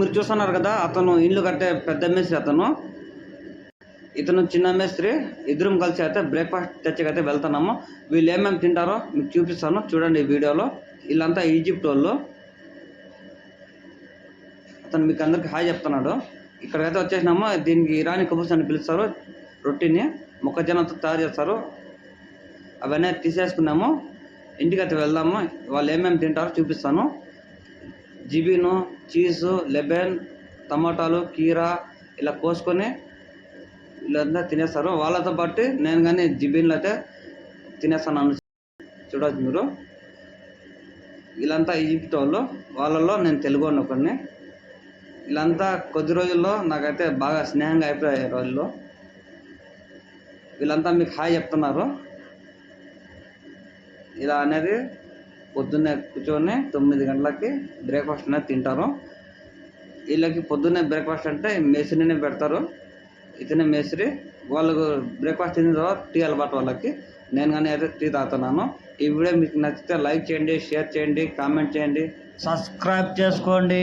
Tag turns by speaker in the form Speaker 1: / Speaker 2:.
Speaker 1: మీరు చూస్తున్నారు కదా అతను ఇల్లు కట్టే పెద్ద మేస్త్రి అతను. ఇతను చిన్న మేస్త్రి ఇద్దరం కలిసి అయితే బ్రేక్ఫాస్ట్ తెచ్చకైతే వెళ్తున్నాము. వీళ్ళు ఏమేమి తింటారో మీకు చూపిస్తాను. చూడండి ఈ వీడియోలో. వీళ్ళంతా ఈజిప్ట్ వాళ్ళు. అతను మీకు అందరికి హాయ్ చెప్తున్నాడు. ఇక్కడికైతే వచ్చేసినాము. దీనికి ఇరానీ కబూస్ అని పిలుస్తారు. రొట్టిని మొక్కజొన్నతో తయారు చేస్తారు. అవన్నీ తీసేసుకున్నాము. ఇంటికి అయితే వెళ్దాము. వాళ్ళు ఏమేమి తింటారో చూపిస్తాను. జిబిను చీజు లెబెన్ టమాటాలు కీరా ఇలా కోసుకొని వీళ్ళంతా తినేస్తారు. వాళ్ళతో పాటు నేను కానీ జిబీన్లు అయితే తినేస్తాను చూడవచ్చు మీరు. వీళ్ళంతా ఈజిప్ట్ వాళ్ళు. వాళ్ళలో నేను తెలుగు ఒకరిని వీళ్ళంతా కొద్ది రోజుల్లో నాకైతే బాగా స్నేహంగా అయిపోయారు వాళ్ళు వీళ్ళంతా మీకు హాయ్ చెప్తున్నారు. ఇలా అనేది పొద్దున్నే కూర్చొని తొమ్మిది గంటలకి బ్రేక్ఫాస్ట్ అనేది తింటారు. వీళ్ళకి పొద్దున్నే బ్రేక్ఫాస్ట్ అంటే మేస్త్రినే పెడతారు. ఇతనే మేస్త్రి వాళ్ళకు బ్రేక్ఫాస్ట్ తిన్న తర్వాత టీ అలవాటు వాళ్ళకి. నేను కానీ అయితే టీ తాగుతున్నాను. ఈ వీడియో మీకు నచ్చితే లైక్ చేయండి షేర్ చేయండి కామెంట్ చేయండి. సబ్స్క్రైబ్ చేసుకోండి.